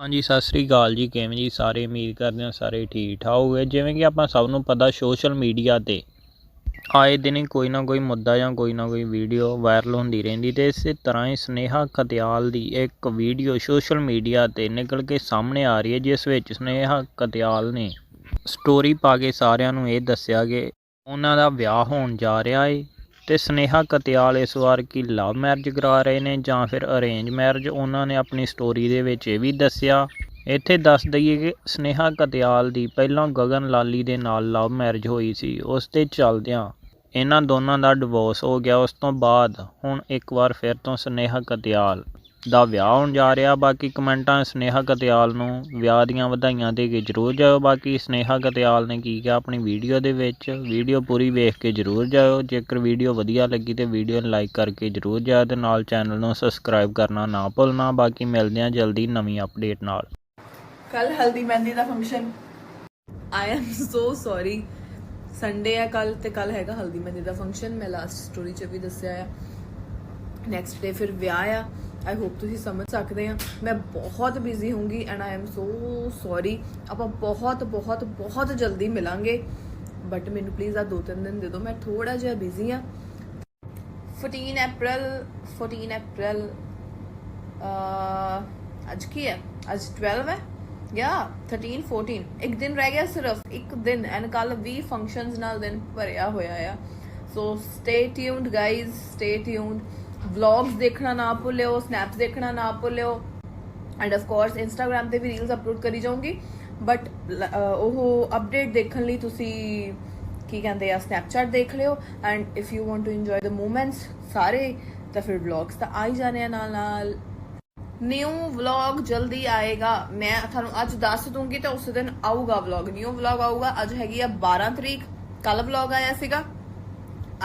ਹਾਂਜੀ, ਸਤਿ ਸ੍ਰੀ ਅਕਾਲ ਜੀ। ਕਿਵੇਂ ਜੀ? ਸਾਰੇ ਉਮੀਦ ਕਰਦੇ ਹਾਂ ਸਾਰੇ ਠੀਕ ਠਾਕ ਹੋਗੇ। ਜਿਵੇਂ ਕਿ ਆਪਾਂ ਸਭ ਨੂੰ ਪਤਾ ਸੋਸ਼ਲ ਮੀਡੀਆ ਤੇ ਆਏ ਦਿਨ ਹੀ ਕੋਈ ਨਾ ਕੋਈ ਮੁੱਦਾ ਜਾਂ ਕੋਈ ਨਾ ਕੋਈ ਵੀਡੀਓ ਵਾਇਰਲ ਹੁੰਦੀ ਰਹਿੰਦੀ ਤੇ ਇਸੇ ਤਰ੍ਹਾਂ ਹੀ ਸਨੇਹਾ ਕਤਿਆਲ ਦੀ ਇੱਕ ਵੀਡੀਓ ਸੋਸ਼ਲ ਮੀਡੀਆ ਤੇ ਨਿਕਲ ਕੇ ਸਾਹਮਣੇ ਆ ਰਹੀ ਹੈ, ਜਿਸ ਵਿੱਚ ਸਨੇਹਾ ਕਤਿਆਲ ਨੇ ਸਟੋਰੀ ਪਾ ਕੇ ਸਾਰਿਆਂ ਨੂੰ ਇਹ ਦੱਸਿਆ ਕਿ ਉਹਨਾਂ ਦਾ ਵਿਆਹ ਹੋਣ ਜਾ ਰਿਹਾ ਏ। ਤੇ ਸਨੇਹਾ ਕਤਿਆਲ ਇਸ ਵਾਰ ਕੀ ਲਵ ਮੈਰਿਜ ਕਰਾ ਰਹੇ ਨੇ ਜਾਂ ਫਿਰ ਅਰੇਂਜ ਮੈਰਿਜ ਉਹਨਾਂ ਨੇ ਆਪਣੀ ਸਟੋਰੀ ਦੇ ਵਿੱਚ ਇਹ ਵੀ ਦੱਸਿਆ। ਇੱਥੇ ਦੱਸ ਦਈਏ ਕਿ ਸਨੇਹਾ ਕਤਿਆਲ ਦੀ ਪਹਿਲਾਂ ਗਗਨ ਲਾਲੀ ਦੇ ਨਾਲ ਲਵ ਮੈਰਿਜ ਹੋਈ ਸੀ, ਉਸ ਦੇ ਚੱਲਦਿਆਂ ਇਹਨਾਂ ਦੋਨਾਂ ਦਾ ਡਿਵੋਰਸ ਹੋ ਗਿਆ। ਉਸ ਤੋਂ ਬਾਅਦ ਹੁਣ ਇੱਕ ਵਾਰ ਫਿਰ ਤੋਂ ਸਨੇਹਾ ਕਤਿਆਲ ਦਾ ਵਿਆਹ ਹੋਣ ਜਾ ਰਿਹਾ। ਬਾਕੀ ਕਮੈਂਟਾਂ ਸਨੇਹਾ ਕਤਿਆਲ ਨੂੰ ਵਿਆਹ ਦੀਆਂ ਵਧਾਈਆਂ ਦੇ ਕੇ ਜਰੂਰ ਜਾਇਓ। ਬਾਕੀ ਸਨੇਹਾ ਕਤਿਆਲ ਨੇ ਕੀ ਕਿਹਾ ਆਪਣੀ ਵੀਡੀਓ ਦੇ ਵਿੱਚ, ਵੀਡੀਓ ਪੂਰੀ ਵੇਖ ਕੇ ਜਰੂਰ ਜਾਇਓ। ਜੇਕਰ ਵੀਡੀਓ ਵਧੀਆ ਲੱਗੀ ਤੇ ਵੀਡੀਓ ਨੂੰ ਲਾਈਕ ਕਰਕੇ ਜਰੂਰ ਜਾਓ ਤੇ ਨਾਲ ਚੈਨਲ ਨੂੰ ਸਬਸਕ੍ਰਾਈਬ ਕਰਨਾ ਨਾ ਭੁੱਲਣਾ। ਬਾਕੀ ਮਿਲਦੇ ਹਾਂ ਜਲਦੀ ਨਵੀਂ ਅਪਡੇਟ ਨਾਲ। ਕੱਲ ਹਲਦੀ ਮਹਿੰਦੀ ਦਾ function I am so sorry Sunday ਹੈ ਕੱਲ ਤੇ ਕੱਲ ਹੈਗਾ ਹਲਦੀ ਮਹਿੰਦੀ ਦਾ ਫੰਕਸ਼ਨ ਮੈਂ ਲਾਸਟ ਸਟੋਰੀ 'ਚ ਵੀ ਦੱਸਿਆ ਆ। ਨੈਕਸਟ ਡੇ ਫਿਰ ਵਿਆਹ ਆ। ਆਈ ਹੋਪ ਤੁਸੀਂ ਸਮਝ ਸਕਦੇ ਆ। ਮੈਂ ਬਹੁਤ busy ਹੋਊਂਗੀ and I am so sorry ਆਪਾਂ ਬਹੁਤ ਬਹੁਤ ਬਹੁਤ ਜਲਦੀ ਮਿਲਾਂਗੇ। ਬਟ ਮੈਨੂੰ ਪਲੀਜ਼ ਆ ਦੋ ਤਿੰਨ ਦਿਨ ਦੇ ਦਿਓ। ਮੈਂ ਥੋੜਾ ਜਿਹਾ ਬਿਜ਼ੀ ਆ। 14 ਅਪ੍ਰੈਲ 14 ਅਪ੍ਰੈਲ ਅੱਜ ਕੀ ਹੈ? ਅੱਜ 12 ਹੈ? ਯਾ 13 14 ਇੱਕ ਦਿਨ ਰਹਿ ਗਿਆ ਸਿਰਫ। ਇੱਕ ਦਿਨ। ਐਂਡ ਕੱਲ 20 ਫੰਕਸ਼ਨਸ ਨਾਲ ਦਿਨ ਭਰਿਆ ਹੋਇਆ ਆ। So stay tuned guys stay tuned vlogs ਦੇਖਣਾ ਨਾ ਭੁੱਲਿਓ ਸਨੈਪਸ ਦੇਖਣਾ ਨਾ ਭੁੱਲਿਓ ਐਂਡ ਆਫ ਕੋਰਸ ਇੰਸਟਾਗ੍ਰam ਤੇ ਵੀ ਰੀਲਸ ਅਪਲੋਡ ਕਰੀ ਜਾਊਂਗੀ ਬਟ ਉਹ ਅਪਡੇਟ ਦੇਖਣ ਲਈ ਤੁਸੀਂ ਕੀ ਕਹਿੰਦੇ ਆ ਸਨੈਪਚੈਟ ਦੇਖ ਲਿਓ and if you want to enjoy the moments ਸਾਰੇ, ਤਾਂ ਫਿਰ ਵਲੌਗਸ ਤਾਂ ਆ ਹੀ ਜਾਣੇ ਆ ਨਾਲ ਨਾਲ। ਨਿਊ ਵਲੌਗ ਜਲਦੀ ਆਏਗਾ। ਮੈਂ ਤੁਹਾਨੂੰ ਅੱਜ ਦੱਸ ਦੂੰਗੀ ਤੇ ਉਸ ਦਿਨ ਆਊਗਾ ਵਲੌਗ ਨਿਊ ਵਲੌਗ ਆਊਗਾ, ਅੱਜ ਹੈਗੀ ਆ 12 ਤਰੀਕ। ਕੱਲ ਵਲੌਗ ਆਇਆ ਸੀਗਾ।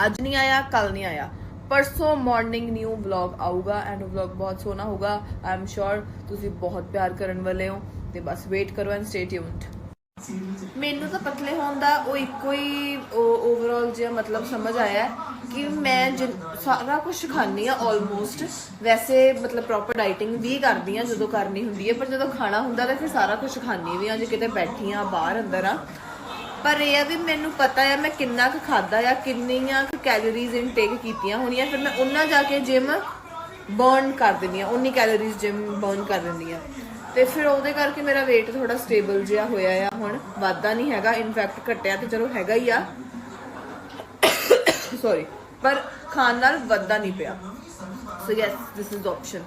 ਅੱਜ ਨਹੀਂ ਆਇਆ ਕੱਲ ਨਹੀਂ ਆਇਆ। ਪਰਸੋਂ ਮਾਰਨਿੰਗ ਨਿਊ ਵਲੌਗ ਆਊਗਾ ਐਂਡ ਉਹ ਵਲੌਗ ਬਹੁਤ ਸੋਹਣਾ ਹੋਊਗਾ। ਆਈ ਐਮ ਸ਼ੋਰ ਤੁਸੀਂ ਬਹੁਤ ਪਿਆਰ ਕਰਨ ਵਾਲੇ ਹੋ ਤੇ ਬਸ ਵੇਟ ਕਰੋ ਐਂਡ ਸਟੇ ਟਿਊਨਡ ਮੈਨੂੰ ਤਾਂ ਪਤਲੇ ਹੋਣ ਦਾ ਉਹ ਇੱਕੋ ਹੀ ਓਵਰਆਲ ਜਿਹਾ ਮਤਲਬ ਸਮਝ ਆਇਆ ਕਿ ਮੈਂ ਜਿਨ- ਸਾਰਾ ਕੁਝ ਖਾਂਦੀ ਆ ਆਲਮੋਸਟ ਵੈਸੇ ਮਤਲਬ ਪ੍ਰੋਪਰ ਡਾਈਟਿੰਗ ਵੀ ਕਰਦੀ ਆ ਜਦੋਂ ਕਰਨੀ ਹੁੰਦੀ ਹੈ, ਪਰ ਜਦੋਂ ਖਾਣਾ ਹੁੰਦਾ ਤਾਂ ਫਿਰ ਸਾਰਾ ਕੁਝ ਖਾਂਦੀ ਵੀ ਆ ਜੇ ਕਿਤੇ ਬੈਠੀ ਆ ਬਾਹਰ ਅੰਦਰ ਆ ਪਰ ਇਹ ਆ ਵੀ ਮੈਨੂੰ ਪਤਾ ਆ ਮੈਂ ਕਿੰਨਾ ਕੁ ਖਾਦਾ ਆ, ਕਿੰਨੀਆਂ ਕੁ ਕੈਲੋਰੀਜ਼ ਇਨਟੇਕ ਕੀਤੀਆਂ ਹੋਣੀਆਂ, ਫਿਰ ਮੈਂ ਉਹਨਾਂ ਜਾ ਕੇ ਜਿਮ ਬਰਨ ਕਰ ਦਿੰਦੀ ਆ ਉਨੀ ਕੈਲੋਰੀਜ਼ ਜਿਮ ਬਰਨ ਕਰ ਦਿੰਦੀ ਆ ਤੇ ਫਿਰ ਉਹਦੇ ਕਰਕੇ ਮੇਰਾ weight ਥੋੜਾ ਸਟੇਬਲ ਜਿਹਾ ਹੋਇਆ ਆ ਹੁਣ, ਵਾਧਾ ਨਹੀਂ ਹੈਗਾ ਇਨਫੈਕਟ ਘਟਿਆ ਤੇ ਚਲੋ ਹੈਗਾ ਹੀ ਆ। ਸੌਰੀ ਪਰ ਖਾਣ ਨਾਲ ਵੱਧਦਾ ਨਹੀਂ ਪਿਆ। So yes this is option